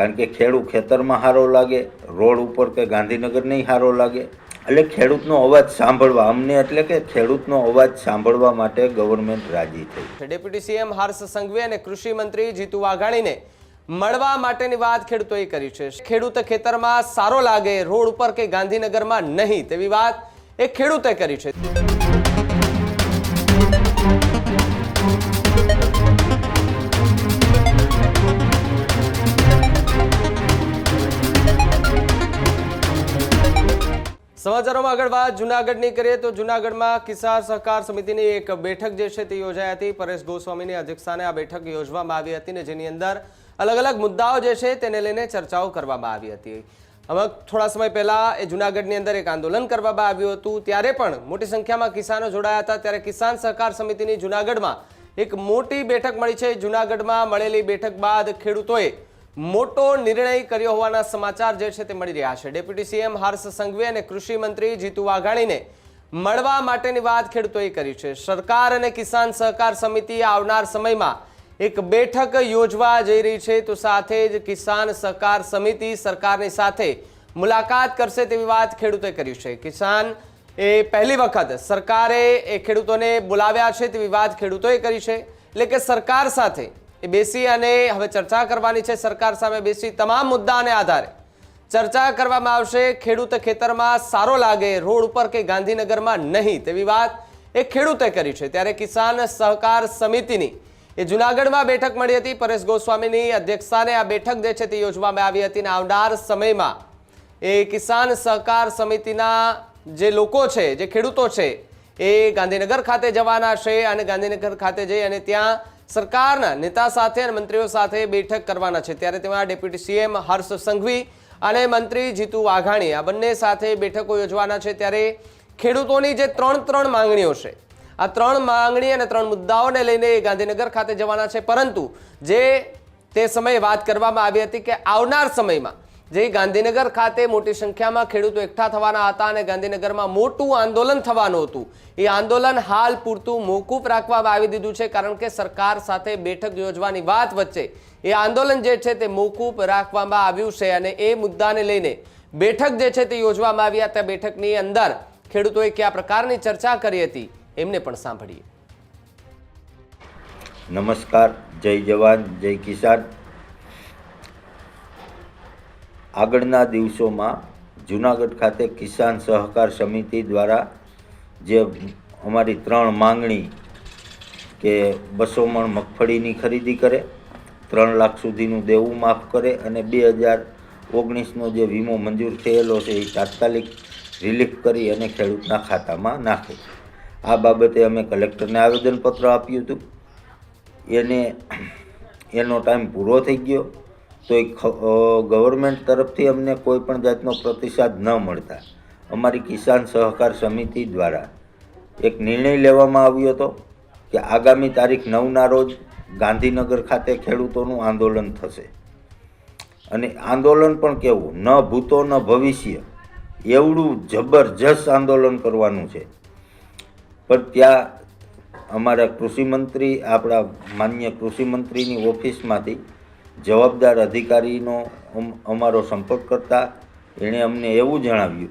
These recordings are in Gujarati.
કારણ કે ખેડૂત ખેતરમાં સારો લાગે, રોડ ઉપર કે ગાંધીનગર નહીં સારો લાગે. એટલે ખેડૂતનો અવાજ સાંભળવા, અમને એટલે કે ખેડૂતનો અવાજ સાંભળવા માટે ગવર્મેન્ટ રાજી થઈ. ડેપ્યુટી સીએમ હર્ષ સંઘવી અને કૃષિ મંત્રી જીતુ વાઘાણીને મળવા માટેની વાત ખેડૂતોએ કરી છે. ખેડૂત ખેતરમાં સારો લાગે, રોડ ઉપર કે ગાંધીનગરમાં નહીં, તેવી વાત એ ખેડૂતે કરી છે. સમાચારોમાં આગળ વાત જુનાગઢની કરીએ તો જુનાગઢમાં કિસાન સહકાર સમિતિની એક બેઠક જે છે તે યોજાઈ હતી. પરેશ ગોસ્વામીની અધ્યક્ષસ્થાને આ બેઠક યોજવામાં આવી હતી ને જેની અંદર અલગ અલગ મુદ્દાઓ જે છે તેને લઈને ચર્ચાઓ કરવામાં આવી હતી. હવે થોડા સમય પહેલા એ જુનાગઢની અંદર એક આંદોલન કરવામાં આવ્યું હતું. ત્યારે પણ મોટી સંખ્યામાં કિસાનો જોડાયા હતા. ત્યારે કિસાન સહકાર સમિતિની જુનાગઢમાં એક મોટી બેઠક મળી છે. જુનાગઢમાં મળેલી બેઠક બાદ ખેડૂતોએ મોટો નિર્ણય કર્યો હોવાના સમાચાર જે છે તે મળી રહ્યા છે. ડેપ્યુટી સીએમ હર્ષ સંઘવી અને કૃષિ મંત્રી જીતુ વાઘાણીને મળવા માટેની વાત ખેડૂતોએ કરી છે. સરકાર અને કિસાન સહકાર સમિતિ આવનાર સમયમાં એક બેઠક યોજવા જઈ રહી છે. તો સાથે જ કિસાન સહકાર સમિતિ સરકારની સાથે મુલાકાત કરશે તેવી વાત ખેડૂતોએ કરી છે. કિસાન એ પહેલી વખત સરકારે એ ખેડૂતોને બોલાવ્યા છે તેવી વાત ખેડૂતોએ કરી છે. એટલે કે સરકાર સાથે એ બેસી અને હવે ચર્ચા કરવાની છે સરકાર સામે બેસી તમામ મુદ્દાને આધારે. ચર્ચા કરવામાં આવશે, ખેડૂત ખેતરમાં સારો લાગે, રોડ ઉપર કે ગાંધીનગરમાં નહીં, તેવી વાત એ ખેડૂતે કરી છે. ત્યારે કિસાન સહકાર સમિતિની એ જુનાગઢમાં બેઠક મળી હતી. પરેશ ગોસ્વામીની અધ્યક્ષતાને આ બેઠક જે છે તે યોજવામાં આવી હતી અને આવનાર સમયમાં એ કિસાન સહકાર સમિતિના જે લોકો છે, જે ખેડૂતો છે, એ ગાંધીનગર ખાતે જવાના છે અને ગાંધીનગર ખાતે જઈ અને ત્યાં સરકારના નેતા સાથે અને મંત્રીઓ સાથે બેઠક કરવાના છે. ત્યારે તેમાં ડેપ્યુટી સીએમ હર્ષ સંઘવી અને મંત્રી જીતુ વાઘાણી આ બંને સાથે બેઠકો યોજવાના છે. ત્યારે ખેડૂતોની જે ત્રણ ત્રણ માંગણીઓ છે, આ ત્રણ માંગણી અને ત્રણ મુદ્દાઓને લઈને ગાંધીનગર ખાતે જવાના છે. પરંતુ જે તે સમયે વાત કરવામાં આવી હતી કે આવનાર સમયમાં જે ગાંધીનગર ખાતે મોટી સંખ્યામાં ખેડૂતો એકઠા થવાના હતા અને ગાંધીનગરમાં મોટું આંદોલન થવાનું હતું. એ આંદોલન હાલ પૂરતું મોકૂફ રાખવામાં આવી દીધું છે કારણ કે સરકાર સાથે બેઠક યોજવાની વાત વચ્ચે એ આંદોલન જે છે તે મોકૂફ રાખવામાં આવ્યું છે અને એ મુદ્દાને લઈને બેઠક જે છે તે યોજવામાં આવી. હતી બેઠકની અંદર ખેડૂતોએ કયા પ્રકારની ચર્ચા કરી હતી એમને પણ સાંભળીએ. નમસ્કાર. જય જવાન, જય કિસાન. આગળના દિવસોમાં જુનાગઢ ખાતે કિસાન સહકાર સમિતિ દ્વારા જે અમારી ત્રણ માંગણી કે બસો મણ મગફળીની ખરીદી કરે, ત્રણ લાખ સુધીનું દેવું માફ કરે અને બે હજાર ઓગણીસનો જે વીમો મંજૂર થયેલો છે એ તાત્કાલિક રિલીફ કરી અને ખેડૂતના ખાતામાં નાખે. આ બાબતે અમે કલેક્ટરને આવેદનપત્ર આપ્યું હતું. એને એનો ટાઈમ પૂરો થઈ ગયો. તો એ ગવર્મેન્ટ તરફથી અમને કોઈ પણ જાતનો પ્રતિસાદ ન મળતા. અમારી કિસાન સહકાર સમિતિ દ્વારા એક નિર્ણય લેવામાં આવ્યો હતો કે આગામી તારીખ નવના રોજ ગાંધીનગર ખાતે ખેડૂતોનું આંદોલન થશે. અને આંદોલન પણ કેવું, ન ભૂતો ન ભવિષ્ય, એવડું જબરજસ્ત આંદોલન કરવાનું છે. પણ ત્યાં અમારા કૃષિમંત્રી, આપણા માન્ય કૃષિમંત્રીની ઓફિસમાંથી જવાબદાર અધિકારીનો અમ- અમારો સંપર્ક કરતા એણે અમને એવું જણાવ્યું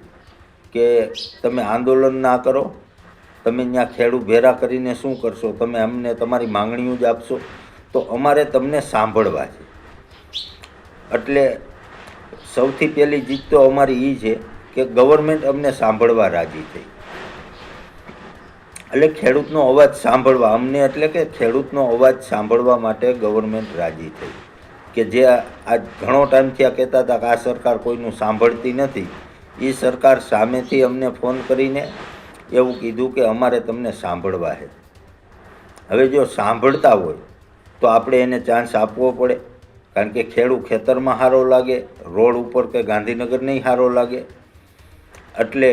કે તમે આંદોલન ના કરો, તમે ત્યાં ખેડૂત ભેરા કરીને શું કરશો, તમે અમને તમારી માંગણીઓ જ આપશો, તો અમારે તમને સાંભળવા છે. એટલે સૌથી પહેલી જીત તો અમારી એ છે કે ગવર્મેન્ટ અમને સાંભળવા રાજી થઈ. એટલે ખેડૂતનો અવાજ સાંભળવા, અમને એટલે કે ખેડૂતનો અવાજ સાંભળવા માટે ગવર્મેન્ટ રાજી થઈ. કે જે આજ ઘણો ટાઈમથી આ કહેતા હતા કે આ સરકાર કોઈનું સાંભળતી નથી. એ સરકાર સામેથી અમને ફોન કરીને એવું કીધું કે અમારે તમને સાંભળવા છે હવે જો સાંભળતા હોય, તો આપણે એને ચાન્સ આપવો પડે. કારણ કે ખેડૂત ખેતરમાં સારો લાગે, રોડ ઉપર કે ગાંધીનગર નહીં સારો લાગે. એટલે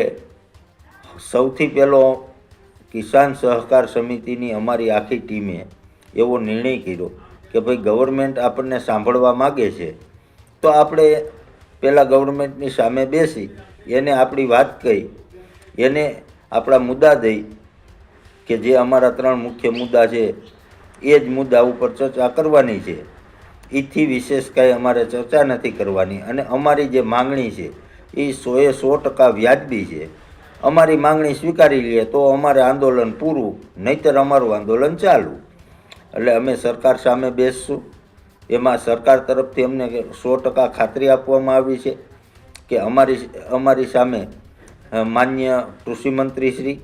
સૌથી પહેલો કિસાન સહકાર સમિતિની અમારી આખી ટીમે એવો નિર્ણય કર્યો. કે ભાઈ ગવર્મેન્ટ આપણને સાંભળવા માગે છે, તો આપણે પહેલાં ગવર્મેન્ટની સામે બેસી, એને આપણી વાત કહી, એને આપણા મુદ્દા દઈ, કે જે અમારા ત્રણ મુખ્ય મુદ્દા છે, એ જ મુદ્દા ઉપર ચર્ચા કરવાની છે. એથી વિશેષ કાંઈ અમારે ચર્ચા નથી કરવાની, અને અમારી જે માંગણી છે, એ સોએ સો ટકા વ્યાજબી છે. અમારી માંગણી સ્વીકારી લઈએ તો અમારે આંદોલન પૂરું, નહીતર અમારું આંદોલન ચાલુ. એટલે અમે સરકાર સામે બેસશું. એમાં સરકાર તરફથી અમને સો ટકા ખાતરી આપવામાં આવી છે કે અમારી અમારી સામે માન્ય કૃષિમંત્રી શ્રી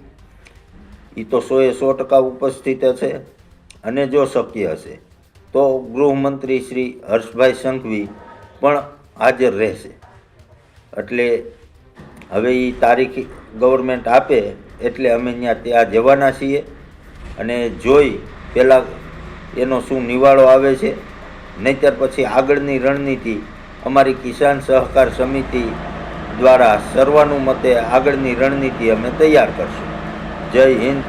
એ તો સોએ સો ટકા ઉપસ્થિત હશે અને જો શક્ય હશે, તો ગૃહમંત્રી શ્રી હર્ષભાઈ સંઘવી પણ હાજર રહેશે. એટલે હવે એ તારીખ ગવર્મેન્ટ આપે એટલે અમે ત્યાં ત્યાં જવાના છીએ અને જોઈ પહેલાં એનો શું નિવાળો આવે છે? નહીંતર પછી આગળની રણનીતિ અમારી કિસાન સહકાર સમિતિ દ્વારા સર્વાનુમતે આગળની રણનીતિ અમે તૈયાર કરશું. જય હિન્દ.